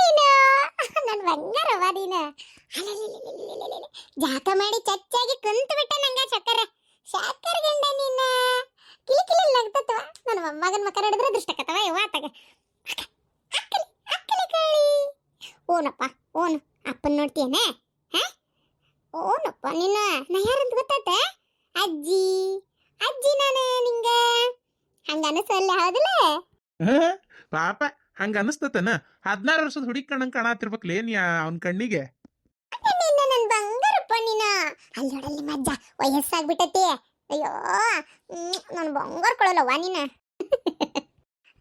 ನೀನು ನನ್ನ ಬಂಗಾರವ ನೀನು ಜಾಕ ಮಾಡಿ ಚಚ್ಚಾಗಿ ಕುಂತು ಬಿಟ್ಟ ನಂಗೆ ಸಕ್ಕರ ಸಕ್ಕರ ಗಂಡ ನಿನ್ನ ಕಿಲಿ ಕಿಲಿ ನಗ್ತತ್ವ ನನ್ನ ಮೊಮ್ಮಗನ ಮಕ್ಕ ಹಿಡಿದ್ರೆ ದೃಷ್ಟಕತವ ಇವ ಆತಗ. ಓನಪ್ಪ, ಓನು, ಅಪ್ಪನ ನೋಡ್ತೀಯನೆ? ಓನಪ್ಪ, ನಿನ್ನ, ನಾ ಯಾರಂತ ಗೊತ್ತಾತೆ? ಅಜ್ಜಿ ಅಜ್ಜಿ ನಾನು ನಿಂಗೆ. ಹಂಗ ಅನಿಸಲ್ಲ ಹೌದಲ್ಲ? ಪಾಪ. ಹಂಗ ಅನಸ್ತತನ? ಹದಿನಾರು ವರ್ಷದ ಹುಡುಗಿ ಕಣ್ಣಂಗ್ ಕಾಣತಿರ್ಬೇಕ್ಲೇ ನೀ ಅವನ ಕಣ್ಣಿಗೆ. ನಿನ್ನ ನನ್ ಬಂಗಾರಪ್ಪ ನೀನ? ಅಲ್ಲಿ ನೋಡಲ್ಲಿ ಮಜ್ಜ ವಯಸ್ಸಾಗ್ಬಿಟ್ಟತಿ. ಅಯ್ಯೋ ಹ್ಮ್, ನನ್ ಬಂಗಾರ ಕೊಡಲ್ಲವ್ವ ನೀನ?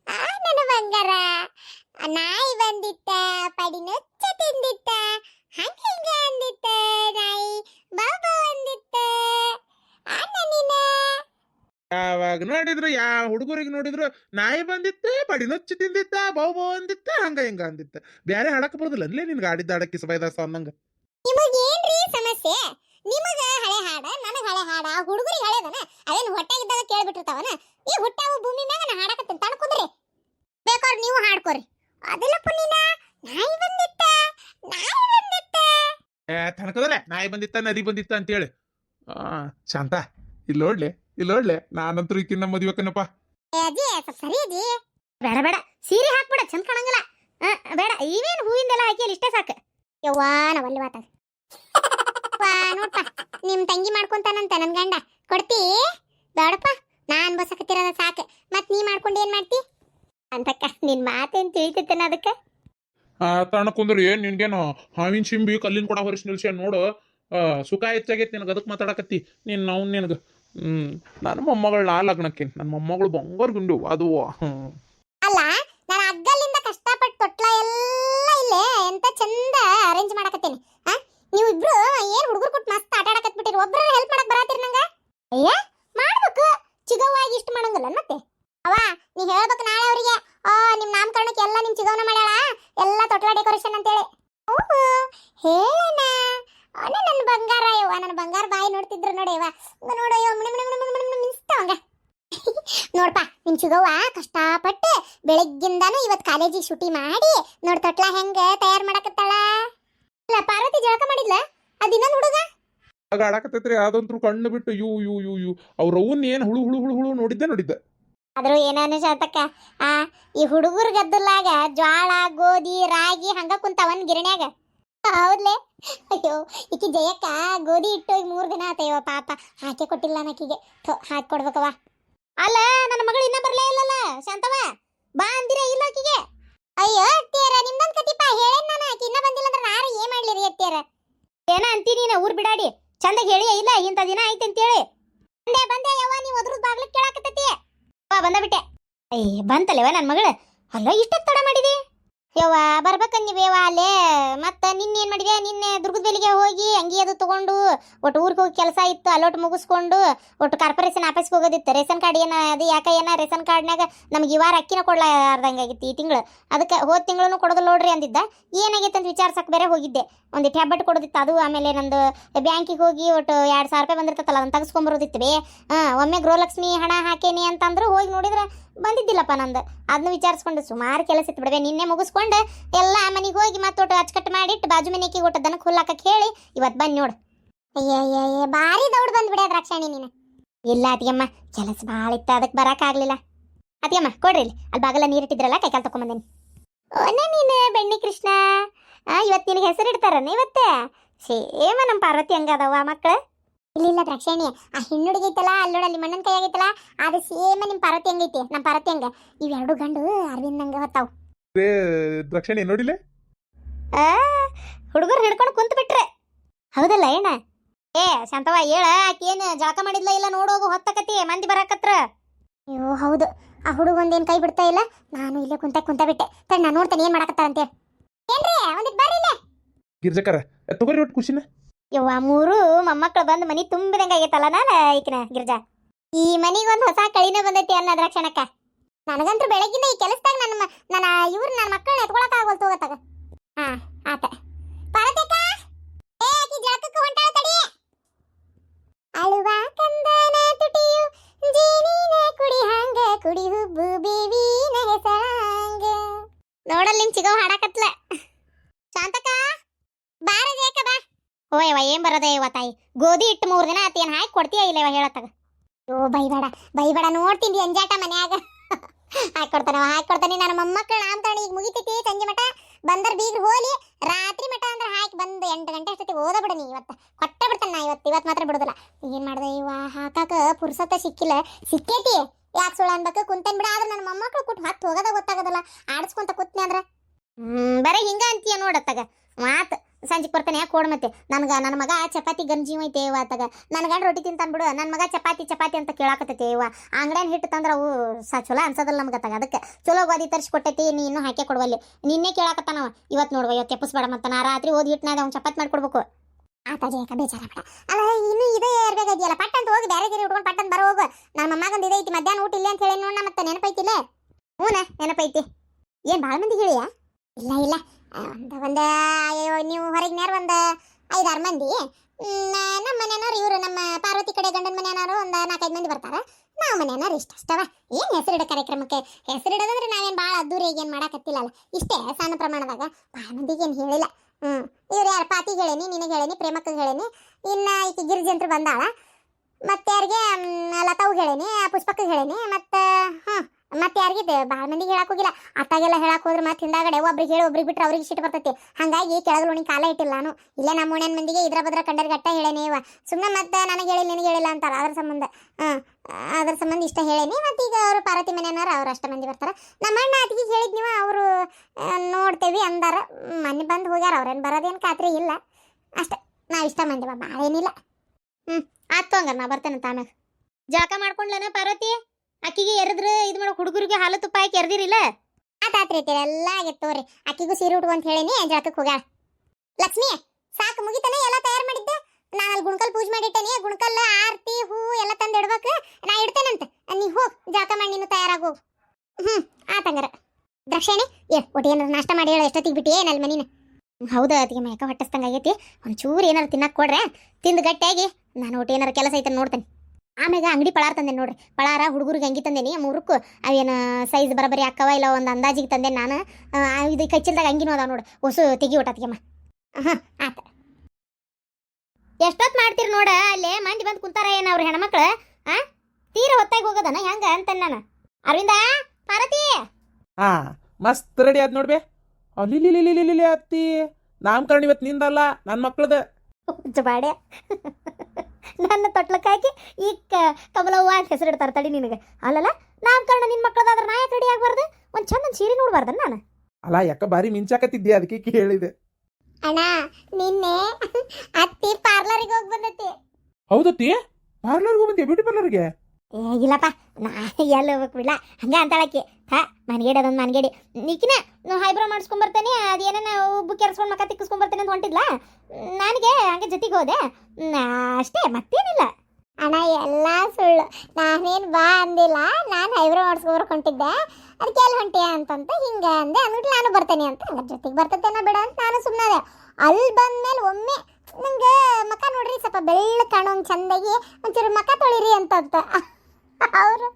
ಆ ನನ್ನ ಬಂಗಾರ. ನಾಯಿ ಬಂದಿತ್ತ ಪಡಿನೊಚ್ಚ ತಿಂದಿತ್ತ ಹಂಗ ಹಿಂಗ ಅಂದಿತ್ತ ನಾಯಿ ಬಾಬಾ ಅಂದಿತ್ತ. ಅಣ್ಣ ನೀನ ಯಾವಾಗ ನೋಡಿದ್ರು ಯಾವ ಹುಡುಗರಿಗೆ ನೋಡಿದ್ರು ನಾಯಿ ಬಂದಿತ್ತ ನುಚ್ಚು ತಿಂದಿತ್ತ ಬೌ ಬೌ ಅಂದಿತ್ತ ಹಂಗ ಹಿಂಗ ಅಂದಿತ್ತ. ಬ್ಯಾರೆ ಹಾಡಕ್ ಬರುದಿಲ್ಲ ಅನ್ಲೇ ನಿನ್ಗೆ ಆಡಿದ್ದ ಆಡಕ್ಕೆ ಸಬೈದಾಸ ಅನ್ನಂಗ? ನಿಮಗೇನ್ರಿ ಸಮಸ್ಯೆ? ನಿಮಗ ಹಳೆ ಹಾಡ ನನಗ ಹಳೆ ಹಾಡ ಹುಡುಗರಿಗೆ ಹಳೆದನ? ಅದೇನ್ ಹೊಟ್ಟೆಗಿದ್ದಾಗ ಕೇಳ್ಬಿಟ್ಟಿರ್ತಾವನ? ಈ ಹುಟ್ಟಾವು ಭೂಮಿ ಮ್ಯಾಗ ನಾ ಹಾಡಕತ್ತೀನಿ ತಣ್ಕುದ್ರಿ ಬೇಕಾದ್ರೆ ನೀವು ಹಾಡ್ಕೊರಿ. ಅದೆಲ್ಲ ಪುಣ್ಯನ ನಾಯಿ ಬಂದಿತ್ತ ನಾಯಿ ಬಂದಿತ್ತ. ತನಕದಲ್ಲ ನಾಯಿ ಬಂದಿತ್ತ ನದಿ ಬಂದಿತ್ತ ಅಂತೇಳಿ. ಆ ಶಾಂತ ಇಲ್ಲಿ ನೋಡ್ಲೆ. ಇಲ್ಲಿ ಒಳ್ಳೆ ನಾನಂತೂ ಈಕಿನ್ನ ಮದುವೆಕನಪ್ಪ. ಅಜ್ಜಿ ಸ್ವಲ್ಪ ಸರಿ ಅಜ್ಜಿ. ಬೇಡ ಬೇಡ ಸೀರೆ ಹಾಕ್ಬೇಡ ಚಂದ ಕಾಣಂಗಿಲ್ಲ. ಆ, ಬೇಡ ಇವೇನು ಹೂವಿಂದೆಲ್ಲ ಹಾಕಿ ಅಲ್ಲಿ ಇಷ್ಟೇ ಸಾಕು. ಯವ್ವಾ ನಾವಲ್ಲಿ ಮಾತಾಡ ನೋಡ್ಪ ನಿಮ್ ತಂಗಿ ಮಾಡ್ಕೊಂತಾನಂತ ನನ್ ಗಂಡ. ಕೊಡ್ತಿ? ಬೇಡಪ್ಪ ನಾನ್ ಬಸಕತ್ತಿರೋದ ಸಾಕು. ಮತ್ ನೀ ಮಾಡ್ಕೊಂಡು ಏನ್ ಮಾಡ್ತಿ? ಅಂತಕ್ಕ ನಿನ್ ಮಾತೇನ್ ತಿಳಿತೈತೇನ ಅದಕ್ಕೆ? ಆ ತಣ್ಣ ಕುಂದ್ರು ಏನ್ ನಿನ್ಗೇನು ಹಾವಿನ ಶಿಂಬಿ ಕಲ್ಲಿನ ಕೊಡ ಹೊರಿಸಿ ನಿಲ್ಸಿ ನೋಡು. ಆ, ಸುಖ ಹೆಚ್ಚಾಗೈತಿ ನಿನಗೆ ಅದಕ್ಕೆ ಮಾತಾಡಕತ್ತಿ. ನೀನು ನಾವು ನಿನಗೆ. ಹ್ಮ್. ನನ್ನ ಮೊಮ್ಮಗಳು ನಾ ಲಗ್ನಕ್ಕೆ ನನ್ನ ಮೊಮ್ಮಗಳು ಬಂಗಾರ ಗುಂಡು. ಅದು ಅಲ್ಲ, ನಾನು ಅಗ್ಗಲಿಂದ ಕಷ್ಟಪಟ್ಟು ತೊಟ್ಲ ಎಲ್ಲ ಇಲ್ಲೇ ಎಂತ ಚಂದ ಅರೇಂಜ್ ಮಾಡಕತ್ತೇನಿ. ನೀವು ಇಬ್ರು ಏನ್ ಹುಡುಗರು ಕೊಟ್ಟು ಮಸ್ತ್ ಆಟ ಆಡಕತ್ಬಿಟ್ಟಿರಿ ಒಬ್ರು ಹೆಲ್ಪ್ ಮಾಡಕ್ ಬರತ್ತೀರಿ ನಂಗ? ಅಯ್ಯ, ಮಾಡ್ಬೇಕು. ಚಿಗವಾಗಿ ಇಷ್ಟು ಮಾಡಂಗಿಲ್ಲ ಮತ್ತೆ. ಅವ ನೀ ಹೇಳ್ಬೇಕು ನಾಳೆ ಅವರಿಗೆ. ಆ, ನಿಮ್ ನಾಮಕರಣಕ್ಕೆ ಎಲ್ಲ ನಿಮ್ ಚಿಗವನ ಮಾಡ್ಯಾಳ. ಎಲ್ಲ ತೊಟ್ಲ ಡೆಕೋರೇಷನ್ ಅಂತೇಳಿ. ಓಹೋ ಹೇಳಣ ಅವನ ನನ್ನ ಬಂಗಾರ ಯವ್ವ ನನ್ನ ಬಂಗಾರ ಬಾಯಿ ನೋಡ್ತಿದ್ರು ನೋಡಿ ಯವ್ವ. ನೋಡು ಯವ್ವ ಮಣಿ ಮಣಿ ಮಣಿ ಮಣಿ ನೋಡ್ಪ ನಿಮ್ ಚಿಗವ್ವ ಕಷ್ಟಪಟ್ಟು ಬೆಳಗ್ಗಿಂದಾನು ಇವತ್ತು ಕಾಲೇಜಿಗೆ ಶೂಟಿ ಮಾಡಿ ನೋಡ್ ತೊಟ್ಲ ಹೆಂಗ ತಯಾರು ಮಾಡಕತ್ತಾಳ? ಅಲ್ಲ ಪಾರ್ವತಿ ಜಳಕ ಮಾಡಿದ್ಲ? ಅದ ಇನ್ನೊಂದು ಹುಡುಗ? ಆಗ ಆಡಕತ್ತೈತ್ರಿ ಅದಂತ್ರು ಕಣ್ಣು ಬಿಟ್ಟು ಯು ಯು ಯು ಯು. ಅವ್ರ ಅವನ್ ಏನ್ ಹುಳು ಹುಳು ಹುಳು ಹುಳು ನೋಡಿದ್ದೆ ನೋಡಿದ್ದೆ. ಆದ್ರೂ ಏನೇನು ಶಾತಕ್ಕ ಆ ಈ ಹುಡುಗರ ಗದ್ದಲಾಗ ಜ್ವಾಳ ಗೋಧಿ ರಾಗಿ ಹಂಗ ಕುಂತಾವನ್ ಗಿರಣ್ಯಾಗ. ಹೌದ್ಲೆ? ಅಯ್ಯೋ, ಈಕಿ ಜಯಕ್ಕ ಗೋಧಿ ಇಟ್ಟು ಈಗ ಮೂರ್ ದಿನ ಆತಯ್ಯೋ ಪಾಪ. ಹಾಕಿ ಕೊಟ್ಟಿಲ್ಲ ನಕಿಗೆ ಹಾಕಿ ಕೊಡ್ಬೇಕವ ಅಲ್ಲ, ನನ್ನ ಮಗಳು ಇನ್ನ ಬರ್ಲೇ ಇಲ್ಲಲ್ಲ? ಶಾಂತವ ಬಾ ಅಂದಿರ ಇಲ್ಲ ಆಕಿಗೆ? ಅಯ್ಯೋ, ಅತ್ತಿಯರ, ನಿಮ್ದೊಂದ್ ಕತಿಪ ಹೇಳೇನ್ ನಾನು? ಆಕಿ ಇನ್ನ ಬಂದಿಲ್ಲ ಅಂದ್ರೆ ನಾನು ಏನ್ ಮಾಡ್ಲಿರಿ ಅತ್ತಿಯರ? ಏನ ಅಂತೀನಿ ನೀನು, ಊರ್ ಬಿಡಾಡಿ. ಚಂದ ಹೇಳಿ ಇಲ್ಲ? ಇಂಥ ದಿನ ಐತೆ ಅಂತೇಳಿ. ಬಂದೆ ಬಂದೆ, ಯವ್ವ, ನೀವು ಅದ್ರ ಬಾಗ್ಲಿಗೆ ಕೇಳಾಕತ್ತತಿ ಬಾ ಬಂದ ಬಿಟ್ಟೆ. ಅಯ್ಯ ಬಂತಲ್ಲವ ನನ್ನ ಮಗಳು? ಅಲ್ಲ ಇಷ್ಟ ತಡ ಮಾಡಿದಿ? ಯವ್ವ ಬರ್ಬೇಕಂದಿವೇವ ಅಲ್ಲೇ. ಮತ್ತ ನಿನ್ನೇನ್ ಮಾಡಿದೆ? ನಿನ್ನೆ ದುರ್ಗದ ಬೆಲಿಗೆ ಹೋಗಿ ಅಂಗಿ ಅದು ತಗೊಂಡು, ಒಟ್ಟು ಊರಿಗೆ ಹೋಗಿ ಕೆಲಸ ಇತ್ತು ಅಲೋಟ್ ಮುಗಿಸ್ಕೊಂಡು, ಒಟ್ಟು ಕಾರ್ಪೊರೇಷನ್ ಆಫೀಸ್ಗೆ ಹೋಗೋದಿತ್ತು. ರೇಷನ್ ಕಾರ್ಡ್ ಏನ, ಅದು ಯಾಕ ಏನ, ರೇಷನ್ ಕಾರ್ಡ್ನಾಗ ನಮ್ಗೆ ಈ ಅಕ್ಕಿನ ಕೊಡ್ಲಾರ್ದಂಗಾಗಿತ್ತು ಈ ತಿಂಗಳು. ಅದಕ್ಕೆ ಹೋದ ತಿಂಗಳೂ ಕೊಡೋದು ನೋಡ್ರಿ ಅಂದಿದ್ದ. ಏನಾಗೈತೆ ಅಂತ ವಿಚಾರ್ಸಕ್ಕೆ ಬೇರೆ ಹೋಗಿದ್ದೆ. ಒಂದಿಟ್ಟು ಹೆಬ್ಬಟ್ಟು ಕೊಡೋದಿತ್ತು. ಅದು ಆಮೇಲೆ ನಂದು ಬ್ಯಾಂಕಿಗೆ ಹೋಗಿ ಒಟ್ಟು ಎರಡು ಸಾವಿರ ರೂಪಾಯಿ ಬಂದಿರ್ತಲ್ಲ ಅದನ್ನು ತೆಗೆಸ್ಕೊಂಬರೋದಿತ್ತು ಬೇ. ಹಾಂ, ಒಮ್ಮೆ ಗೃಹಲಕ್ಷ್ಮಿ ಹಣ ಹಾಕೇನಿ ಅಂತಂದ್ರು ಹೋಗಿ ನೋಡಿದ್ರೆ ಬಂದಿದ್ದಿಲ್ಲಪ್ಪ ನಂದು. ಅದನ್ನ ವಿಚಾರಿಸ್ಕೊಂಡು ಸುಮಾರು ಕೆಲಸ ಇತ್ತು ಬಿಡವೆ ನಿನ್ನೆ ಮುಗಿಸ್ಕೊಂಡು ಎಲ್ಲ ಮನೆಗೆ ಹೋಗಿ ಮತ್ತೊಟ್ಟು ಅಚ್ಚಕಟ್ಟು ಮಾಡಿಟ್ಟು ಬಾಜು ಮನೆಗೆ ಒಟ್ಟು ದನಕ್ಕೆ ಹುಲ್ಲಾಕಕ್ಕೆ ಹೇಳಿ ಇವತ್ತು ಬಂದು ನೋಡು. ಅಯ್ಯ ಭಾರಿ ದೌಡ್ ಬಂದ್ಬಿಡೆ ದ್ರಾಕ್ಷಾಣಿ ನೀನು. ಇಲ್ಲ ಅತಿಯಮ್ಮ ಕೆಲಸ ಭಾಳ ಇತ್ತು ಅದಕ್ಕೆ ಬರೋಕ್ಕಾಗಲಿಲ್ಲ ಅತಿಯಮ್ಮ ಕೊಡ್ರಿ ಇಲ್ಲಿ. ಅಲ್ಲಿ ಬಾಗಲ ನೀರಿಟ್ಟಿದ್ರಲ್ಲ ಕೈಕಾಲು ಓ ನ ನೀನು, ಬೆಣ್ಣಿ ಕೃಷ್ಣ. ಇವತ್ತು ನಿನಗೆ ಹೆಸರು ಇಡ್ತಾರನ ಇವತ್ತೆ? ಸೇಮ ನಮ್ಮ ಪಾರ್ವತಿ ಹಂಗದವ ಮಕ್ಕಳು ಇಲ್ಲಿಲ್ಲ ದ್ರಾಕ್ಷಾಣಿ ಆ ಹೆಣ್ಣುಡುಗಿ ಐತಲ್ಲ ಅಲ್ಲಿ ನೋಡಲ್ಲಿ ಮಣ್ಣನ ಕೈ ಆಗೈತಲ್ಲ ಅದು ಸೇಮ ನಿಮ್ಮ ಪಾರ್ವತಿ ಹಂಗೈತಿ ನಮ್ಮ ಪಾರ್ವತಿ ಹಂಗ. ಇವೆರಡು ಗಂಡು ಅರವಿಂದ್ ಹಂಗೆ ಹೊತ್ತಾವು. ರೇ ದ್ರಾಕ್ಷಣಿ ನೋಡಿಲೆ? ಆ ಹುಡುಗರು ಹಿಡ್ಕೊಂಡು ಕುಂತು ಬಿಟ್ರೆ. ಹೌದಲ್ಲ ಏನ ಏ ಶಾಂತವ ಹೇಳ ಆಕಿ ಏನು ಜಳಕ ಮಾಡಿದ್ಲ ಇಲ್ಲ ನೋಡೋಗು ಹೊತ್ತಕತಿ ಮಂದಿ ಬರಾಕತ್ರ. ಅಯ್ಯೋ ಹೌದು. ಆ ಹುಡುಗ ಒಂದೇನ್ ಕೈ ಬಿಡ್ತಾ ಇಲ್ಲ? ನಾನು ಇಲ್ಲೇ ಕುಂತ ಕುಂತ ಬಿಟ್ಟೆ. ತಣ್ಣ ನಾನು ನೋಡ್ತೇನೆ ಏನ್ ಮಾಡಕತ್ತ ಅಂತೇಳಿ ಏನ್ರಿ ಒಂದಿಟ್ ಬರ್ರಿ ಇಲ್ಲೇ. ಗಿರ್ಜಕರ ತಗೋರಿ ಒಟ್ಟು ಖುಷಿನ. ಯವ್ವ ಮೂರು ಮೊಮ್ಮಕ್ಳು ಬಂದು ಮನಿ ತುಂಬಿದಂಗ ಆಗೈತಲ್ಲ ನಾನು ಈಕಿನ ಗಿರ್ಜಾ? ಈ ಮನಿಗೊಂದು ಹೊಸ ಕಳಿನ ಬಂದೈತಿ ಅನ್ನೋ ದ್ರಾಕ್ಷಣಕ್ಕ. ನನಗಂತೂ ಬೆಳಗಿನ ಈ ಕೆಲಸದಾಗ ನನ್ನ ನನ್ನ ಇವ್ರು ನನ್ನ ಮಕ್ಕಳ ಎತ್ಕೊಳಕ್ ಆಗೋಲ್ ತಗೋತಾಗ ಹಾ, ಆತ. ಪಾರ್ವತಕ್ಕ ಏ, ಆಕಿ ಜಳಕಕ್ಕೆ ಹೊಂಟಾಳ ತಡಿ. ಅಳುವ ಕಂದನ ತುಟಿಯು, ಜೇನಿನ ಕುಡಿ ಹಂಗೆ, ಕುಡಿ ಹುಬ್ಬು ಬೇವಿನ ಹೆಸರ ಹಂಗ ನೋಡಲ್ ನಿಮ್ ಚಿಗವ್ ಹಾಡಕತ್ಲ. ಶಾಂತಕ್ಕ, ಬಾರ ಜೇಕ ಬಾ. ಓಯವ ಏನ್ ಬರದ ಇವ ತಾಯಿ? ಗೋಧಿ ಹಿಟ್ಟು ಮೂರ್ ದಿನ ಆತೇನ್ ಹಾಕಿ ಕೊಡ್ತೀಯ ಇಲ್ಲವ ಹೇಳತ್ತಾಗ. ಓ ಬೈಬೇಡ ಬೈಬೇಡ, ನೋಡ್ತೀನಿ ಎಂಜಾಟ ಮನ್ಯಾಗ. ಹಾಕಿ ಕೊಡ್ತಾನೆ ಹಾಕಿ ಕೊಡ್ತಾನೆ ನನ್ನ ಮೊಮ್ಮಕ್ಕಳು ನಾಮಕರಣ ಈಗ ಮುಗಿತೈತಿ ಸಂಜೆ ಮಠ. ಬಂದರ್ ಬೀಗ್ರ ಹೋಲಿ, ರಾತ್ರಿ ಮಠ ಅಂದ್ರೆ ಹಾಕಿ ಬಂದು ಎಂಟು ಗಂಟೆ ಅಷ್ಟೊತ್ತಿಗೆ ಓದ ಬಿಡನಿ ಇವತ್ತು. ಕೊಟ್ಟ ಬಿಡ್ತಾನೆ ನಾ ಇವತ್ತು ಇವತ್ತು ಮಾತ್ರ ಬಿಡುದಿಲ್ಲ. ಏನು ಮಾಡಿದೆ ಇವ? ಹಾಕಾಕ ಪುರ್ಸತ್ತ ಸಿಕ್ಕಿಲ್ಲ. ಸಿಕ್ಕೈತಿ? ಯಾಕೆ ಸುಳ್ಳು ಅನ್ಬೇಕು? ಕುಂತೇನ್ ಬಿಡ. ಆದ್ರೆ ನನ್ನ ಮೊಮ್ಮಕ್ಕಳು ಕೊಟ್ಟು ಹತ್ತು ಹೋಗೋದ ಗೊತ್ತಾಗೋದಲ್ಲ. ಆಡಿಸ್ಕೊಂತ ಕೂತ್ನಿ ಅಂದ್ರೆ ಹ್ಞೂ ಬರೀ ಹಿಂಗೆ ಅಂತೀಯ ನೋಡತ್ತಾಗ ಮಾತ್. ಸಂಜೆಗೆ ಬರ್ತಾನೆ ಕೊಡ್ ಮತ್ತೆ? ನನ್ಗ ನನ್ನ ಮಗ ಚಪಾತಿ ಗಂಜಿ ಐತೆ ಆತಾಗ. ನನ್ನ ಗಂಡ ರೊಟ್ಟಿ ತಿಂತಾನ್ ಬಿಡು ನನ್ನ ಮಗ ಚಪಾತಿ ಚಪಾತಿ ಅಂತ ಕೇಳಾಕತ್ತೈತೆ ಇವ ಅಂಗಡಿಯನ್ ಹಿಟ್ಟು ತಂದ್ರೆ ಅವು ಸ ಚಲೋ ಅನ್ಸದಲ್ಲ ನಮ್ಗೆ ಅತ್ತಾಗ ಅದಕ್ಕೆ ಚಲೋ ಗೋಧಿ ತರಿಸಿ ಕೊಟ್ಟೈತಿ, ನೀ ಇನ್ನೂ ಹಾಕೇ ಕೊಡುವಲ್ಲಿ ನಿನ್ನೆ ಕೇಳಾಕತ್ತಾನವ ಇವತ್ತು ನೋಡುವ ಇವತ್ತು ಎಪ್ಪಸ್ಬೇಡ ಮತ್ತೆ ನಾ ರಾತ್ರಿ ಓದಿ ಹಿಟ್ಟಿನಾಗ ಅವ್ನು ಚಪಾತಿ ಮಾಡ್ಕೊಡ್ಬೇಕು ಆತ ಜಯಕ ಬೇಜಾರ ಬೇಡ ಅಲ್ಲ, ಇನ್ನು ಇದೇ ಇರ್ಬೇಕಾಗಿಲ್ಲ ಪಟ್ ಅಂತ ಹೋಗಿ ಬೇರೆ ಗಿರಿ ಉಟ್ಕೊಂಡು ಪಟ್ ಬರೋ ಹೋಗು. ನಮ್ಮ ಮಮ್ಮಗಂದು ಇದೇ ಐತಿ, ಮಧ್ಯಾಹ್ನ ಊಟ ಇಲ್ಲ ಅಂತ ಹೇಳಿ ನೋಡ ಮತ್ತೆ ನೆನಪೈತಿಲ್ಲ ಹ್ಞೂ ನೆನಪೈತಿ. ಏನ್ ಭಾಳ ಮಂದಿ ಹೇಳಿಯಾ? ಇಲ್ಲ ಇಲ್ಲ. ಆ, ಒಂದ ನೀವು ಹೊರಗೆ ನೇರ ಒಂದು ಐದಾರು ಮಂದಿ. ನಮ್ಮ ಮನೆಯವ್ರು ಇವರು ನಮ್ಮ ಪಾರ್ವತಿ ಕಡೆ ಗಂಡನ ಮನೆಯವರು ಒಂದು ನಾಲ್ಕೈದು ಮಂದಿ ಬರ್ತಾರೆ. ನಾವು ಮನೆಯವ್ರು ಇಷ್ಟ ಅಷ್ಟವ. ಏನು ಹೆಸರಿಡೋ ಕಾರ್ಯಕ್ರಮಕ್ಕೆ? ಹೆಸರಿಡೋದಂದ್ರೆ ನಾವೇನು ಭಾಳ ಅದ್ದೂರಿಯಾಗಿ ಏನು ಮಾಡಾಕತ್ತಿಲ್ಲಲ್ಲ. ಇಷ್ಟೇ ಸಣ್ಣ ಪ್ರಮಾಣದಾಗ. ಭಾಳ ಮಂದಿಗೆ ಏನು ಹೇಳಿಲ್ಲ. ಹ್ಞೂ ಇವ್ರು ಯಾರು ಪಾತಿಗೆ ಹೇಳೇನಿ ನಿನಗೆ ಹೇಳೇನಿ ಪ್ರೇಮಕ್ಕೆ ಹೇಳೇನಿ. ಇನ್ನು ಈಕೆ ಗಿರಿಜಂತ್ರ ಬಂದಾಳ. ಮತ್ತೆ ಯಾರಿಗೆ ಲತಾವು ಹೇಳೇನಿ ಪುಷ್ಪಕ್ಕೆ ಹೇಳೇನಿ ಮತ್ತು ಹಾಂ ಮತ್ತೆ ಯಾರಿಗೆ ಭಾಳ ಮಂದಿಗೆ ಹೇಳಕ್ ಹೋಗಿಲ್ಲ. ಅತ್ತಾಗೆಲ್ಲ ಹೇಳಕ್ ಹೋದ್ರೆ ಮತ್ತೆ ಹಿಂದಾಗಡೆ ಒಬ್ರಿಗೆ ಹೇಳಿ, ಒಬ್ರಿಗೆ ಬಿಟ್ರೆ ಅವ್ರಿಗೆ ಸಿಟ್ಟು ಬರ್ತೈತಿ. ಹಂಗಾಗಿ ಕೆಳಗಲೋಣಿ ಕಾಲ ಇಟ್ಟಿಲ್ಲ ನಾನು. ಇಲ್ಲೇ ನಮ್ಮ ಓಣ್ಯನ ಮಂದಿಗೆ ಇದ್ರ ಬದ್ರ ಕಂಡರ್ ಗಟ್ಟ ಹೇಳೇನಿ ಇವ ಸುಮ್ಮನೆ ಮತ್ತೆ ನನಗೆ ಹೇಳಿ, ನಿನಗೆ ಹೇಳಿಲ್ಲ ಅಂತಾರೆ. ಅದ್ರ ಸಂಬಂಧ ಹಾಂ ಅದ್ರ ಸಂಬಂಧ ಇಷ್ಟ ಹೇಳೇನಿ ಮತ್ತೆ ಈಗ ಅವರು ಪಾರ್ವತಿ ಮನೆಯವ್ರು, ಅವ್ರು ಅಷ್ಟ ಮಂದಿ ಬರ್ತಾರ. ನಮ್ಮ ಅಣ್ಣ ಅತ್ತಿಗೆ ಹೇಳಿದ್ ನೀವು, ಅವರು ನೋಡ್ತೇವಿ ಅಂದಾರ. ಮನೆ ಬಂದು ಹೋಗ್ಯಾರ ಅವ್ರೇನು ಬರೋದೇನು ಖಾತ್ರಿ ಇಲ್ಲ. ಅಷ್ಟೇ. ನಾವು ಇಷ್ಟ ಮಂದಿವ ಭಾಳ ಏನಿಲ್ಲ. ಹ್ಞೂ ಆಯ್ತು ಹಂಗಾರ ನಾ ಬರ್ತೇನೆ ತಾನಾಗ ಜಾಕ ಮಾಡ್ಕೊಂಡ್ಲನ ಪಾರ್ವತಿ? ಅಕ್ಕಿಗೆ ಎರದ್ರ ಇದು ಮಾಡೋ ಹುಡುಗರಿಗೆ ಹಾಲು ತುಪ್ಪ ಹಾಕಿ ಎರ್ದಿರಿಲ್ಲ? ಆತಾತ್ರಿ ಎಲ್ಲ ಆಗೈತೆ ತೋರಿ. ಅಕ್ಕಿಗೂ ಸೀರೆ ಉಟ್ಕೊ ಅಂತ ಹೇಳೀನಿ ಜಳಕಕ್ಕೆ ಹೋಗ್ಯಾಳ. ಲಕ್ಷ್ಮಿ, ಸಾಕು ಮುಗಿತಾನೆ, ಎಲ್ಲ ತಯಾರು ಮಾಡಿದ್ದೆ. ನಾನು ಅಲ್ಲಿ ಗುಣಕಲ್ ಪೂಜೆ ಮಾಡಿಟ್ಟೇನಿ, ಗುಣಕಲ್ ಆರತಿ, ಹೂ ಎಲ್ಲ ತಂದು ಇಡ್ಬೇಕು. ನಾ ಇಡ್ತೇನಂತ. ನೀ ಹೋಗ ಜಳಕ ಮಾಡಿ ನೀನು ತಯಾರಾಗು ಹ್ಞೂ ಆತಂಗಾರ ದ್ರಾಕ್ಷಾಣಿ ಏ, ಒಟ್ಟು ಏನಾರು ನಾಷ್ಟ ಮಾಡಿ ಹೇಳು, ಎಷ್ಟೊತ್ತಿಗೆ ಬಿಟ್ಟು ಏನಲ್ಲಿ ಮನಿನ. ಹೌದು ಅದಕ್ಕೆ ಮೇಕ ಹೊಟ್ಟಸ್ತಂಗ ಆಗೈತಿ. ಒಂಚೂರು ಏನಾರು ತಿನ್ನಕ್ಕೆ ಕೊಡ್ರೆ, ತಿಂದು ಗಟ್ಟಿಯಾಗಿ ನಾನು ಒಟ್ಟು ಏನಾರು ಕೆಲಸ ಐತೆ ನೋಡ್ತೇನೆ. ಆಮ್ಯಾಗ ಅಂಗಡಿ ಪಳಾರ ತಂದೆ ನೋಡ್ರಿ. ಪಳಾರ ಹುಡುಗರಿಗೆ ಅಂಗಿ ತಂದೇನಿ ಮೂರಕ್ಕೂ ಅವೇನು ಸೈಜ್ ಬರಬರಿ ಅಕ್ಕವ ಇಲ್ಲ ಒಂದು ಅಂದಾಜಿಗೆ ತಂದೆ ನಾನು. ಇದು ಕಚ್ಚಿಲ್ದಾಗ ಅಂಗಿನೂ ಅದಾವ ನೋಡ್ರಿ ಹೊಸು ತೆಗಿ ಒಟ್ಟತ್ಗೆಮ್ಮ ಹಾಂ ಆತ. ಎಷ್ಟೊತ್ತು ಮಾಡ್ತೀರಿ ನೋಡ ಅಲ್ಲೇ ಮಂದಿ ಬಂದು ಕುಂತಾರ ಏನು ಅವ್ರ ಹೆಣ್ಮಕ್ಳು? ಆ ತೀರ ಹೊತ್ತಾಗಿ ಹೋಗೋದನ ಹೆಂಗ ಅಂತ ನಾನು. ಅರವಿಂದ ಪಾರತಿ ಹಾ ಮಸ್ತ್ ರೆಡಿ ಆದ್ ನೋಡ್ಬೆ ಅಲ್ಲಿ ಲಿಲಿ ಅತ್ತಿ. ನಾಮಕರಣ ಇವತ್ತು ನಿಂದಲ್ಲ ನನ್ನ ಮಕ್ಳದ. ಬಾಡೆ ನನ್ನ ತೊಟ್ಲಕ್ಕಾಕಿ ಈ ಕ- ಕಮಲವ್ವ ಅಂತ ಹೆಸರಿಡ್ತಾರೆ ತಡಿ ನಿನಗೆ. ಅಲ್ಲಲ್ಲ ನಾಮಕರಣ ನಿನ್ನ ಮಕ್ಕಳದಾದ್ರೆ ನಾ ಯಾಕೆ ರೆಡಿ ಆಗ್ಬಾರ್ದು? ಒಂದು ಚಂದ ಸೀರೆ ನೋಡ್ಬಾರ್ದ ನಾನು? ಅಲ್ಲ ಯಾಕ ಬಾರಿ ಮಿಂಚಾಕತ್ತಿದ್ದೆ ಅದಕ್ಕೆ ಕೇಳಿದೆ ಅಣ್ಣ ನಿನ್ನೆ ಅತ್ತಿ ಪಾರ್ಲರಿಗೆ ಹೋಗಿ ಬಂದೈತಿ. ಹೌದತ್ತಿ? ಪಾರ್ಲರ್ಗೆ ಬಂದೆ ಬ್ಯೂಟಿ ಪಾರ್ಲರ್ಗೆ ಏ ಇಲ್ಲಪ್ಪ ನಾ ಎಲ್ಲ ಹೋಗ್ಬೇಕು ಬಿಡ್ಲ. ಹಂಗ ಅಂತಾಳಕ್ಕೆ. ಹಾ ಮನ್ಗೇಡಿ ಅದೊಂದು ಮನ್ಗೇಡಿ. ನೀಕಿನ ಹೈಬ್ರೋ ಮಾಡಿಸ್ಕೊಂಬರ್ತೇನೆ ಅದೇನ ಉಬ್ಬು ಕೆರೆಸ್ಕೊಂಡು ಮಕ್ಕ ತಿಕ್ಕಿಸ್ಕೊಂಬರ್ತೇನೆ ಅಂತ ಹೊಂಟಿದ್ಲ? ನನಗೆ ಹಂಗೆ ಜೊತೆಗೆ ಹೋದೆ. ಅಷ್ಟೇ, ಮತ್ತೇನಿಲ್ಲ. ಅಣ್ಣ, ಎಲ್ಲ ಸುಳ್ಳು. ನಾನೇನು ಬಾ ಅಂದಿಲ್ಲ. ನಾನು ಹೈಬ್ರೋ ಮಾಡಿಸ್ಕೊಂಬರಕ್ ಹೊಂಟಿದ್ದೆ ಅದಕ್ಕೆ ಎಲ್ಲಿ ಹೊಂಟಿಯ ಅಂತಂತ ಹಿಂಗೆ ಅಂದೆ. ಅಂದ್ಬಿಟ್ಟು ನಾನು ಬರ್ತೇನೆ ಅಂತ. ಹಂಗಾರೆ ಜೊತೆಗೆ ಬರ್ತೇನೆ ಬಿಡ ಅಂತ ನಾನು ಸುಮ್ಮನೆ ಅಲ್ಲಿ ಬಂದ್ಮೇಲೆ ಒಮ್ಮೆ ನಂಗೆ ಮಕ ನೋಡ್ರಿ, ಸ್ವಲ್ಪ ಬೆಳ್ಳ ಕಾಣೋ ಚಂದಾಗಿ ಒಂಚೂರು ಮಕ ತೊಳಿರಿ ಅಂತಂತ. ಅವರು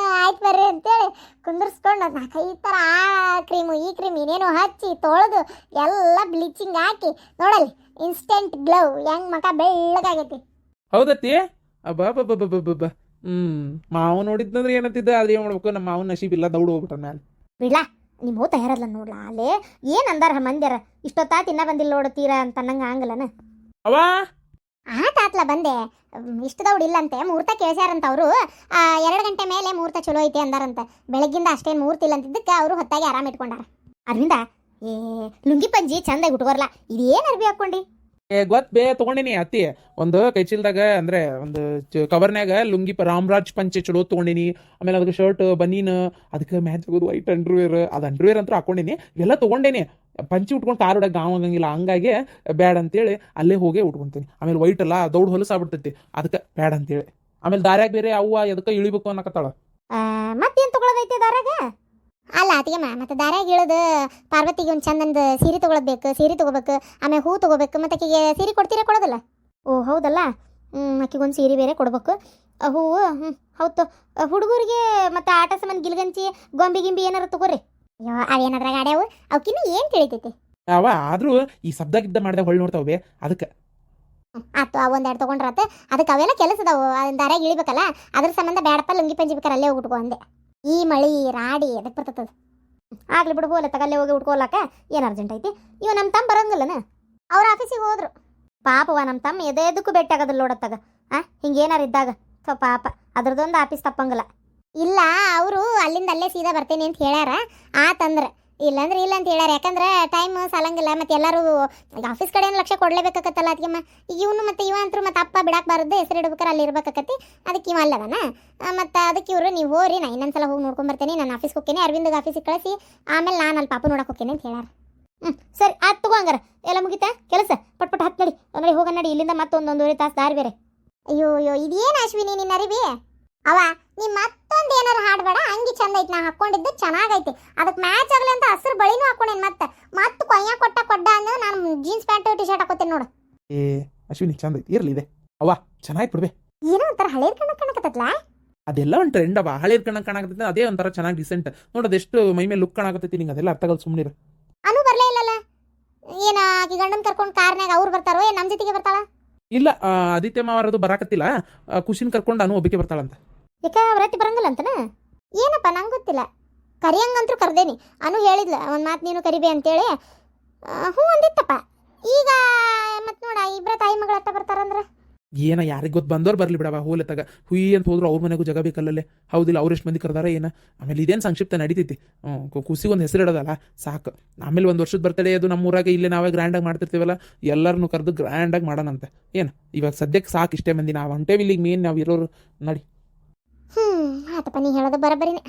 ಆಯ್ತು ಬರ್ರಿ ಅಂತೇಳಿ ಕುಂದರ್ಸ್ಕೊಂಡು ನಾಲ್ಕು ಈ ಥರ ಆ ಕ್ರೀಮು ಈ ಕ್ರೀಮ್ ಏನೇನೋ ಹಚ್ಚಿ ತೊಳೆದು ಎಲ್ಲ ಬ್ಲೀಚಿಂಗ್ ಹಾಕಿ ನೋಡಲ್ಲಿ ಇನ್ಸ್ಟೆಂಟ್ ಗ್ಲೌ ಹೆಂಗ್ ಮಕ ಬೆಳ್ಳಗಾಗೈತಿ. ಹೌದತ್ತಿ? ಅಬ್ಬಾ ಹ್ಮ್ ಮಾವ ನೋಡಿದ್ನಂದ್ರೆ ಏನಂತಿದ್ದ? ಅದೇ ಮಾಡ್ಬೇಕು? ನಮ್ಮ ಮಾವನ ನಶೀಬಿಲ್ಲ ದೌಡ್ ಹೋಗ್ಬಿಟ್ಟ ಮ್ಯಾಲೆ. ಬಿಡ್ಲಾ ನಿಮ್ಮ ತಯಾರಲ್ಲ ನೋಡ್ಲ? ಅಲ್ಲೇ ಏನು ಅಂದಾರ ಮಂದ್ಯಾರ ಇಷ್ಟೊತ್ತಾ ತಿನ್ನ ಬಂದಿಲ್ಲ ನೋಡುತ್ತೀರಾ ಅಂತ ನಂಗೆ ಆಗಲ್ಲನ? ಅವ ಆತಾತ್ಲ ಬಂದೆ. ಮ್, ಇಷ್ಟು ಇಲ್ಲಂತೆ ಮುಹೂರ್ತ ಕೇಳ್ಸ್ಯಾರಂತ ಅವರು. ಎರಡು ಗಂಟೆ ಮೇಲೆ ಮುಹೂರ್ತ ಚಲೋ ಐತೆ ಅಂದಾರಂತ. ಬೆಳಗ್ಗಿಂದ ಅಷ್ಟೇನು ಮುಹೂರ್ತ ಇಲ್ಲ ಅಂತಿದ್ದಕ್ಕೆ ಅವರು ಹೊತ್ತಾಗಿ ಆರಾಮ ಇಟ್ಕೊಂಡಾರ. ಅದರಿಂದ ಏ ಲುಂಗಿ ಪಂಜಿ ಚಂದಾಗಿ ಉಟ್ಕೋರ್ಲ ಇದೇನು ಅರ್ಬಿ ಹಾಕ್ಕೊಂಡಿ? ಏ ಗೊತ್ ಬೇ, ತಗೊಂಡಿನಿ ಅತಿ ಒಂದು ಕೈಚೀಲ್ದಾಗ, ಅಂದ್ರೆ, ಒಂದು ಕವರ್ನಾಗ ಲುಂಗಿ ರಾಮರಾಜ್ ಪಂಚೆ ಚಲೋ ತಗೊಂಡಿನಿ. ಆಮೇಲೆ ಅದಕ್ಕೆ ಶರ್ಟ್ ಬನೀನ್ ಅದಕ್ಕೆ ಮ್ಯಾಚ್ ಆಗೋದು ವೈಟ್ ಅಂಡರ್ವೇರ್ ಅದು ಅಂಡರ್ವೇರ್ ಅಂತ ಹಾಕೊಂಡಿನಿ. ಇವೆಲ್ಲ ತಗೊಂಡೇನಿ. ಪಂಚಿ ಉಟ್ಕೊಂಡು ಕಾರ್ ಹೊಡಕ್ ಗಾಂವ್ ಆಗಂಗಿಲ್ಲ. ಹಂಗಾಗಿ ಬ್ಯಾಡ್ ಅಂತೇಳಿ ಅಲ್ಲೇ ಹೋಗೇ ಉಟ್ಕೊಂತೀನಿ. ಆಮೇಲೆ ವೈಟ್ ಅಲ್ಲ, ದೌಡ್ ಹೊಲಸಾಗ್ಬಿಡ್ತೈತಿ ಅದಕ್ಕೆ ಬ್ಯಾಡ್ ಅಂತೇಳಿ. ಆಮೇಲೆ ದಾರ್ಯಾಗ ಬೇರೆ ಅವ್ವ ಎದಕ್ಕೆ ಇಳಿಬೇಕು ಅನ್ನಕತ್ತಾಳ? ಮತ್ತೇನು ತಗೊಳ್ಳೋದೈತೆ ದಾರಾಗ ಅಲ್ಲ ಅತಿಗೆಮ್ಮ ಮತ್ತೆ ದಾರ್ಯಾಗ ಇಳಿದು ಪಾರ್ವತಿಗೆ ಒಂದು ಚಂದಂದು ಸೀರೆ ತೊಗೊಳ್ಬೇಕು ಸೀರೆ ತೊಗೋಬೇಕು ಆಮೇಲೆ ಹೂ ತೊಗೋಬೇಕು ಮತ್ತು ಆಕೆಗೆ ಸೀರೆ ಕೊಡ್ತೀರಾ ಕೊಡೋದಲ್ಲ? ಓ ಹೌದಲ್ಲ? ಹ್ಞೂ ಆಕಿಗೆ ಒಂದು ಸೀರೆ ಬೇರೆ ಕೊಡ್ಬೇಕು. ಹೂವು ಹ್ಞೂ ಹೌದು ಹುಡುಗರಿಗೆ ಮತ್ತು ಆಟ ಸಾಮಾನು ಗಿಲ್ಗಂಚಿ ಗೊಂಬಿ ಗಿಂಬಿ ಏನಾರು ತಗೋರಿ. ಅಯ್ಯೋ ಅವೇನಾದ್ರಾಗ ಆಡ್ಯಾವು? ಅವಕ್ಕಿನ್ನೂ ಏನು ತಿಳಿತೈತಿ? ಅವ ಆದರೂ ಈ ಶಬ್ದ ಗಿದ್ದ ಮಾಡಿದಾಗ ಹೊಳ್ ನೋಡ್ತಾವೆ ಅದಕ್ಕೆ. ಆತು ಆ ಒಂದೆರಡು ತೊಗೊಂಡ್ರತ್ತೆ ಅದಕ್ಕೆ ಅವೆಲ್ಲ ಕೆಲಸದವು. ದಾರ್ಯಾಗ ಇಳಿಬೇಕಲ್ಲ ಅದ್ರ ಸಂಬಂಧ ಬ್ಯಾಡಪ್ಪ ಲುಂಗಿ ಪಂಜಿ ಬೇಕಾರೆ ಅಲ್ಲೇ ಹೋಗ್ಬಿಟ್ಕೊ ಅಂದೆ. ಈ ಮಳಿ ರಾಡಿ ಅದಕ್ಕೆ ಬರ್ತದ? ಆಗ್ಲಿ ಬಿಡು, ಹೋಗ್ಲ ತಗಲ್ಲೇ ಹೋಗಿ ಉಟ್ಕೋಲಾಕ ಏನು ಅರ್ಜೆಂಟ್ ಐತಿ? ಇವ ನಮ್ಮ ತಮ್ಮ ಬರಂಗಿಲ್ಲನ? ಅವ್ರ ಆಫೀಸಿಗೆ ಹೋದ್ರು. ಪಾಪವ ನಮ್ಮ ತಮ್ಮ ಎದೆದಕ್ಕೂ ಭೇಟಿ ಆಗೋದಿಲ್ಲ ನೋಡತ್ತಾಗ ಆ, ಹಿಂಗೇನಾರು ಇದ್ದಾಗ. ಸೊ ಪಾಪ, ಅದ್ರದ್ದೊಂದು ಆಫೀಸ್ ತಪ್ಪಂಗಿಲ್ಲ. ಇಲ್ಲ, ಅವರು ಅಲ್ಲಿಂದ ಅಲ್ಲೇ ಸೀದಾ ಬರ್ತೀನಿ ಅಂತ ಹೇಳ್ಯಾರ. ಆತಂದ್ರೆ. ಇಲ್ಲಂದ್ರೆ ಇಲ್ಲ ಅಂತ ಹೇಳ್ಯಾರ. ಯಾಕಂದ್ರೆ ಟೈಮ್ ಸಾಲಂಗಿಲ್ಲ. ಮತ್ತೆ ಎಲ್ಲರೂ ಆಫೀಸ್ ಕಡೆ ಲಕ್ಷ ಕೊಡ್ಲೇಬೇಕಲ್ಲ ಅದಕ್ಕೆ ಇವನು ಮತ್ತೆ ಇವ ಅಂತೂ ಮತ್ತೆ ಅಪ್ಪ ಬಿಡಾಕ್ಬಾರ್ದು ಹೆಸರು ಇಡ್ಬೇಕಾರೆ, ಅಲ್ಲಿ ಇರ್ಬೇಕಾಕತಿ ಅದಕ್ಕೆ ಇವ ಅಲ್ಲದನ? ಮತ್ತು ಅದಕ್ಕೆ ಇವರು ನೀವು ಹೋರಿ ನಾ ಇನ್ನೊಂದ್ಸಲ ಹೋಗಿ ನೋಡ್ಕೊಂಬರ್ತೇನೆ ನಾನು ಆಫೀಸ್ಗೆ ಹೋಗ್ತೇನೆ ಅರವಿಂದ್ ಆಫೀಸಿಗೆ ಕಳಿಸಿ. ಆಮೇಲೆ ನಾನು ಅಲ್ಲಿ ಪಾಪ ನೋಡಕ್ಕೆ ಹೋಗ್ತೇನೆ ಅಂತ ಹೇಳ್ಯಾರ. ಹ್ಞೂ ಸರಿ, ಆಯ್ತು ತಗೋ ಹಂಗಾರ. ಎಲ್ಲ ಮುಗಿತಾ? ಕೆಲಸ? ಪಟ್ ಪಟ್ ಹತ್ತು ನಡಿ. ನಡಿ ಹೋಗ ನಡಿ. ಇಲ್ಲಿಂದ ಮತ್ತೊಂದೊಂದೂವರೆ ತಾಸು ದಾರಿ ಬೇರೆ. ಅಯ್ಯೋ ಅಯ್ಯೋ, ಇದೇನು ಅಶ್ವಿನಿ ನಿನ್ನ ಅರಿವಿ? ಅವ ನೀ ಮತ್ತೊಂದು ಚಂದ ಐತಿ ನಾ ಹಾಕೊಂಡಿದ್ದು ಚೆನ್ನಾಗೈತಿ. ಅದಕ್ಕೆ ಮ್ಯಾಚ್ ಆಗಲಿ ಅಂತ ಹಸಿರು ಬಳಿನೂ ಹಾಕೊಂಡೇನು ಮತ್ತೆ? ಮತ್ತೆ ಕೊಯ್ಯ ಕೊಟ್ಟ ಕೊಡ್ಡ ಅಂದ್ರೆ ನಾನು ಜೀನ್ಸ್ ಪ್ಯಾಂಟ್ ಟಿ ಶರ್ಟ್ ಹಾಕೋತೀನಿ ನೋಡು. ಏ ಅಶ್ವಿನಿ ಚಂದ ಐತಿ. ಇರ್ಲಿ ಇದೆ. ಅವ್ವ ಚೆನ್ನಾಗಿ ಬಿಡ್ಬೇ. ಏನೋ ಒಂಥರ ಹಳೇರ್ ಕಣ್ಣ ಕಣಕತ್ತಲ್ಲ ಅದೆಲ್ಲ ಒಂದು ಟ್ರೆಂಡ್ ಅವ. ಹಳೆ ಕಣ್ಣ ಕಾಣಕತ್ತೈತಿ ಅದೇ ಒಂಥರ ಚೆನ್ನಾಗಿ ಡಿಸೆಂಟ್ ನೋಡು ಎಷ್ಟು ಮೈ ಮೇಲೆ ಲುಕ್ ಕಾಣಕತ್ತೈತಿ ನಿಂಗೆ ಅದೆಲ್ಲ ಅರ್ಥ ಆಗಲ್ಲ ಸುಮ್ಮನೆ ಅನು ಬರಲೇ ಇಲ್ಲಲ್ಲ? ಏನ ಆಕಿ ಗಂಡನ್ ಕರ್ಕೊಂಡು ಕಾರ್ನ್ಯಾಗ ಅವ್ರು ಬರ್ತಾರೋ? ಏನು ನಮ್ಮ ಜೊತೆಗೆ ಬರ್ತಾಳ? ಇಲ್ಲ ಆದಿತ್ಯ ಮಾವರದು ಬರಾಕತ್ತಿಲ್ಲ. ಖುಷಿನ ಕರ್ಕೊಂಡು ಅನು ಒಬ್ಬಕ್ಕೆ ಬರ್ತಾಳಂತ. ಯಾಕ ವ್ರತಿ ಬರಂಗಿಲ್ಲ ಅಂತನ? ಏನಪ್ಪ ನಂಗೆ ಗೊತ್ತಿಲ್ಲ. ಕರಿಯಂಗಂತೂ ಕರ್ದೇನಿ. ಅನು ಹೇಳಿದ್ಲ, ಒಂದು ಮಾತು ನೀನು ಕರಿಬೆ ಅಂತೇಳಿ. ಹ್ಞೂ ಅಂದಿತ್ತಪ್ಪ. ಈಗ ಮತ್ತೆ ನೋಡ ಇಬ್ಬರ ತಾಯಿ ಮಗಳ ಅತ್ತ ಬರ್ತಾರಂದ್ರ? ಏನ ಯಾರಿಗೆ ಗೊತ್ತು ಬಂದವ್ರು ಬರ್ಲಿ ಬಿಡವ ಹೋಲೆ ತಗ ಹುಯಿ ಅಂತ ಹೋದ್ರು ಅವ್ರ ಮನೆಗೂ ಜಗ ಬೇಕಲ್ಲೇ ಹೌದಿಲ್ಲ, ಅವ್ರು ಎಷ್ಟು ಮಂದಿ ಕರ್ದಾರ ಏನ? ಆಮೇಲೆ ಇದೇನು ಸಂಕ್ಷಿಪ್ತ ನಡೀತೈತಿ. ಕುಸಿಗೆ ಒಂದು ಹೆಸರು ಇಡೋದಲ್ಲ, ಸಾಕು. ಆಮೇಲೆ ಒಂದು ವರ್ಷದ ಬರ್ತಡೇ ಅದು ನಮ್ಮ ಊರಾಗ ಇಲ್ಲೇ ನಾವೇ ಗ್ರ್ಯಾಂಡಾಗಿ ಮಾಡ್ತಿರ್ತೀವಲ್ಲ ಎಲ್ಲರನ್ನು ಕರೆದು ಗ್ರ್ಯಾಂಡಾಗಿ ಮಾಡೋಣಂತೆ. ಏನು? ಇವಾಗ ಸದ್ಯಕ್ಕೆ ಸಾಕು ಇಷ್ಟೇ ಮಂದಿ. ನಾವು ಹೊಂಟೇವಿ ಇಲ್ಲಿಗೆ ಮೇನ್ ನಾವು ಇರೋರು. ನಡಿ. ಹ್ಞೂ ಆತಪ್ಪ ನೀ ಹೇಳೋದು ಬರಬರಿನೇ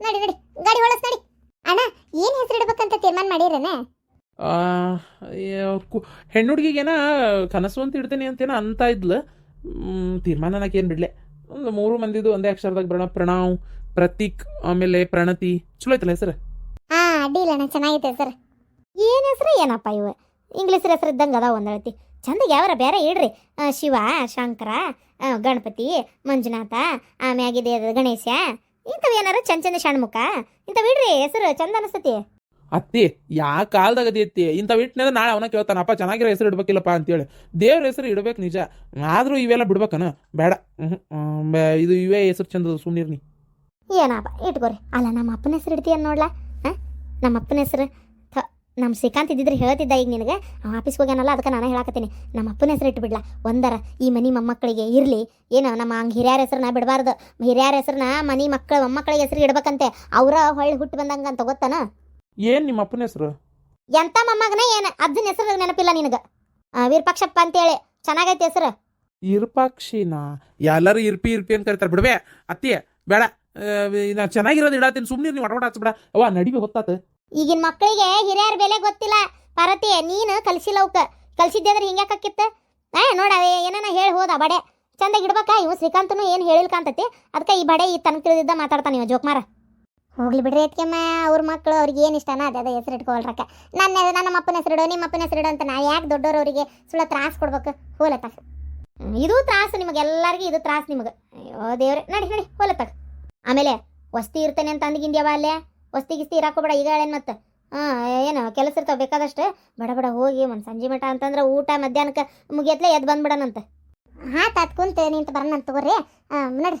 ನಡಿ ನಡಿ ಗಾಡಿ ಹೊಳಸ್ ನಡಿ. ಅಣ್ಣ ಏನು ಹೆಸರು ಇಡ್ಬೇಕಂತ ತೀರ್ಮಾನ ಮಾಡಿರೇನೆ? ಆ, ಏ- ಕು- ಹೆಣ್ಣು ಹುಡುಗಿಗೇನ ಕನಸು ಅಂತ ಇಡ್ತೇನೆ ಅಂತೇನ ಅಂತ ಇದ್ಲು. ತೀರ್ಮಾನ ತೀರ್ಮಾನ ಏನು ಬಿಡ್ಲೆ? ಒಂದು ಮೂರು ಮಂದಿದು ಒಂದೇ ಅಕ್ಷರದಾಗ ಬರೋಣ. ಪ್ರಣವ್ ಪ್ರತೀಕ್ ಆಮೇಲೆ ಪ್ರಣತಿ. ಚಲೋ ಐತಲ್ಲ ಹೆಸರು? ಹಾಂ ಅಡ್ಡಿಲ್ಲ ಅಣ್ಣ ಚೆನ್ನಾಗೈತೆ ಸರ್ ಏನು ಹೆಸರು? ಏನಪ್ಪ ಇವು? ಇಂಗ್ಲೀಷ್ ಹೆಸರು ಇದ್ದಂಗೆ ಅದಾವ ಒಂದಳತಿ ಚಂದ ಯಾವರ ಬೇರೆ ಇಡ್ರಿ. ಶಿವ ಶಂಕರ ಗಣಪತಿ ಮಂಜುನಾಥ ಆಮ್ಯಾಗಿದೆ ಗಣೇಶ ಇಂಥವು ಏನಾರ ಚಂದ ಚಂದ ಷಣ್ಮುಖ? ಇಂಥವು ಇಡ್ರಿ ಹೆಸರು ಚಂದ ಅನಿಸ್ತತಿ. ಅತ್ತಿ ಯಾ ಕಾಲ್ದಾಗ ಅದೇತಿ ಇಂಥವ್ ಇಟ್ನಂದ್ರೆ ನಾಳೆ ಅವನ ಕೇಳ್ತಾನಪ್ಪ ಚೆನ್ನಾಗಿರೋ ಹೆಸರು ಇಡ್ಬೇಕಿಲ್ಲಪ್ಪ ಅಂತೇಳಿ. ದೇವ್ರ ಹೆಸರು ಇಡ್ಬೇಕು ನಿಜ ಆದರೂ ಇವೆಲ್ಲ ಬಿಡ್ಬೇಕನ? ಬೇಡ. ಇದು ಇವೇ ಹೆಸರು ಚಂದ ಸುಮ್ನಿರ್ನಿ. ಏನಪ್ಪ ಇಟ್ಕೋರಿ. ಅಲ್ಲ ನಮ್ಮ ಅಪ್ಪನ ಹೆಸರು ಇಡ್ತೀಯ ನೋಡ್ಲಾ? ಹಾಂ? ನಮ್ಮ ಅಪ್ಪನ ಹೆಸರು ನಮ್ಮ ಶ್ರೀಕಾಂತ್ ಇದ್ದಿದ್ರೆ ಹೇಳ್ತಿದ್ದ ಈಗ ನಿನಗೆ? ಅವ ಆಫೀಸ್ಗೆ ಹೋಗ್ಯಾನಲ್ಲ ಅದಕ್ಕೆ ನಾನು ಹೇಳಾಕತ್ತೀನಿ. ನಮ್ಮ ಅಪ್ಪನ ಹೆಸರು ಇಟ್ಬಿಡ್ಲ. ಒಂದರ ಈ ಮನೆ ಮೊಮ್ಮಕ್ಕಳಿಗೆ ಇರಲಿ. ಏನು ನಮ್ಮ ಹಂಗೆ ಹಿರಿಯರ ಹೆಸರನ್ನ ಬಿಡಬಾರ್ದು. ಹಿರಿಯರ ಹೆಸರನ್ನ ಮನಿ ಮಕ್ಕಳ ಮೊಮ್ಮಕ್ಕಳಿಗೆ ಹೆಸರು ಇಡ್ಬೇಕಂತೆ. ಅವರ ಹೊಳ್ಳಿ ಹುಟ್ಟು ಬಂದಂಗ ಅಂತ ಗೊತ್ತಾನ? ಏನು ನಿಮ್ಮ ಅಪ್ಪನ ಹೆಸರು? ಎಂಥ ಮೊಮ್ಮಗನ ಏನು? ಅಜ್ಜನ ಹೆಸರು ನೆನಪಿಲ್ಲ ನಿನಗೆ? ವೀರಪಕ್ಷಪ್ಪ ಅಂತೇಳಿ. ಚೆನ್ನಾಗೈತೆ ಹೆಸರು. ಇರ್ಪಾಕ್ಷಿನಾ ಎಲ್ಲರೂ ಇರ್ಪಿ ಇರ್ಪಿ ಅಂತ ಕರಿತಾರೆ. ಬಿಡ್ಬೇ ಅತ್ತಿ ಬೇಡ. ನಾ ಚೆನ್ನಾಗಿರೋದು ಇಡಾತೀನಿ ಸುಮ್ಮನೆ ನೀವು ಅಡವಾಡ ಹಚ್ಚಬೇಡ ಅವ್ವ ನಡಿವೆ ಹೊತ್ತಾತ. ಈಗಿನ ಮಕ್ಕಳಿಗೆ ಹಿರಿಯರ ಬೆಲೆ ಗೊತ್ತಿಲ್ಲ. ಪಾರ್ವತಿ, ನೀನು ಕಲ್ಸಿಲ್ಲ ಅವಕ್ಕ ಕಲ್ಸಿದ್ದೆ ಅಂದ್ರೆ ಹಿಂಗ್ಯಾಕೆ ಆಕಿತ್ತು ಏ ನೋಡವೆ ಏನಾನ ಹೇಳಿ ಹೋದ ಬಡೆ. ಚಂದಾಗಿ ಇಡ್ಬೇಕ? ಇವ್ ಶ್ರೀಕಾಂತನು ಏನು ಹೇಳಿಲ್ ಕಾಂತತಿ ಅದಕ್ಕೆ ಈ ಬಡೆ ಈ ತನಕ ತಿಳಿದಿದ್ದ ಮಾತಾಡ್ತಾನೆ ಇವ ಜೋಕ್ಮಾರ ಹೋಗ್ಲಿ ಬಿಡ್ರಿ ಅದಕ್ಕೆಮ್ಮ ಅವ್ರ ಮಕ್ಕಳು ಅವ್ರಿಗೆ ಏನು ಇಷ್ಟನ ಅದೇ ಅದೇ ಹೆಸರು ಇಟ್ಕೊಳ್ರಕ್ಕ. ನನ್ನ ನನ್ನ ಅಪ್ಪನ ಹೆಸರಿಡು ನಿಮ್ಮ ಅಪ್ಪನ ಹೆಸರಿಡು ಅಂತ ನಾ ಯಾಕೆ ದೊಡ್ಡೋರು ಅವರಿಗೆ ಸುಳ್ಳ ತ್ರಾಸು ಕೊಡ್ಬೇಕು? ಹೋಲತ್ತ ಇದು ತ್ರಾಸು ನಿಮಗೆ, ಎಲ್ಲರಿಗೂ ಇದು ತ್ರಾಸು ನಿಮಗೆ. ಅಯ್ಯೋ ದೇವ್ರೆ, ನಡಿ ನಡಿ ಹೋಲತ್ತ ಆಮೇಲೆ, ವಸ್ತಿ ಇರ್ತಾನೆ ಅಂತ ಅಂದಿಗಿಂದ್ಯಾವ ಅಲ್ಲೇ? ವಸ್ತಿ ಗಿಸ್ತಿ ಇರಾಕೋಬೇಡ, ಈಗ ಹೇಳೇನು ಮತ್ತೆ? ಹಾಂ ಏನು, ಕೆಲಸ ಇರ್ತಾವೆ, ಬೇಕಾದಷ್ಟು? ಬಡ ಬಡ, ಹೋಗಿ ಒಂದು ಸಂಜೆ ಮಠ ಅಂತಂದ್ರೆ ಊಟ ಮಧ್ಯಾಹ್ನಕ್ಕೆ ಮುಗಿಯತ್ಲೆ ಎದ್ದು ಬಂದ್ಬಿಡನಂತ. ಹಾಂ ತಾತ್ ಕುಂತ ನಿಂತು ಬರೋಣ ತಗೋರಿ. ನಡ್ರಿ.